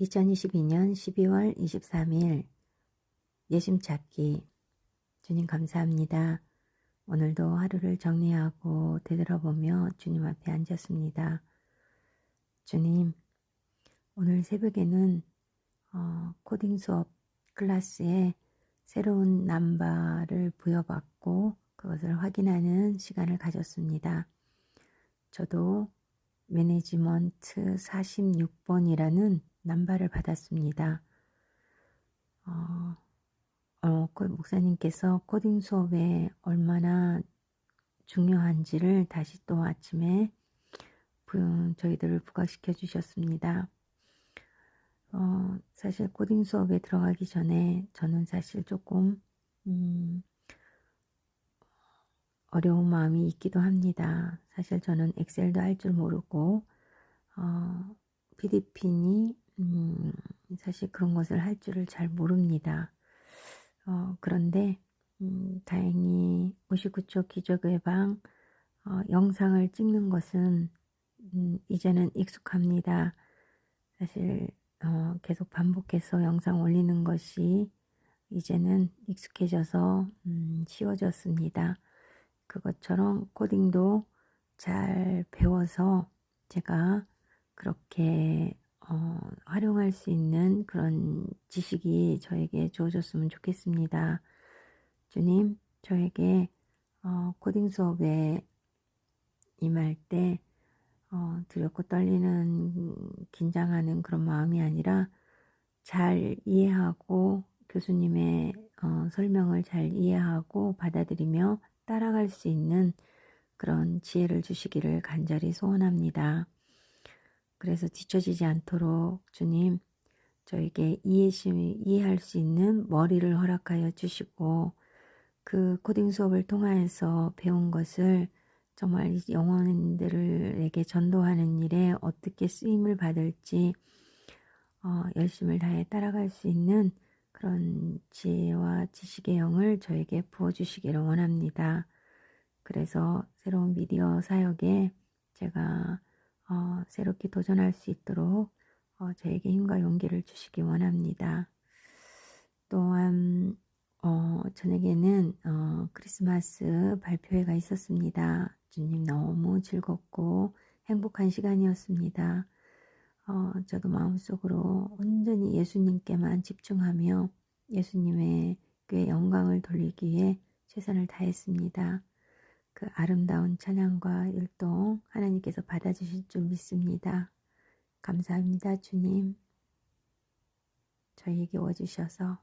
2022년 12월 23일 예심 찾기 주님 감사합니다. 오늘도 하루를 정리하고 되돌아보며 주님 앞에 앉았습니다. 주님, 오늘 새벽에는 어, 코딩 수업 클래스에 새로운 남바를 부여받고 그것을 확인하는 시간을 가졌습니다. 저도 매니지먼트 46번이라는 남바를 받았습니다. 어, 어, 그 목사님께서 코딩 수업에 얼마나 중요한지를 다시 또 아침에 부, 저희들을 부각시켜 주셨습니다. 어, 사실 코딩 수업에 들어가기 전에 저는 사실 조금 음, 어려운 마음이 있기도 합니다. 사실 저는 엑셀도 할 줄 모르고 어, PDP니 음, 사실 그런 것을 할 줄을 잘 모릅니다. 어, 그런데 음, 다행히 59초 기적의 방 어, 영상을 찍는 것은 음, 이제는 익숙합니다. 사실 어, 계속 반복해서 영상 올리는 것이 이제는 익숙해져서 음, 쉬워졌습니다. 그것처럼 코딩도 잘 배워서 제가 그렇게 어, 활용할 수 있는 그런 지식이 저에게 주어졌으면 좋겠습니다. 주님, 저에게 어, 코딩 수업에 임할 때 어, 두렵고 떨리는 긴장하는 그런 마음이 아니라 잘 이해하고 교수님의 어, 설명을 잘 이해하고 받아들이며 따라갈 수 있는 그런 지혜를 주시기를 간절히 소원합니다. 그래서 뒤처지지 않도록 주님 저에게 이해심이 이해할 수 있는 머리를 허락하여 주시고 그 코딩 수업을 통하여서 배운 것을 정말 영혼들에게 전도하는 일에 어떻게 쓰임을 받을지 어, 열심을 다해 따라갈 수 있는 그런 지혜와 지식의 영을 저에게 부어주시기를 원합니다. 그래서 새로운 미디어 사역에 제가 어, 새롭게 도전할 수 있도록 어, 저에게 힘과 용기를 주시기 원합니다. 또한 어, 저녁에는 어, 크리스마스 발표회가 있었습니다. 주님 너무 즐겁고 행복한 시간이었습니다. 어, 저도 마음속으로 온전히 예수님께만 집중하며 예수님의 께 영광을 돌리기 위해 최선을 다했습니다. 그 아름다운 찬양과 율동 하나님께서 받아주실 줄 믿습니다. 감사합니다, 주님. 저희에게 와주셔서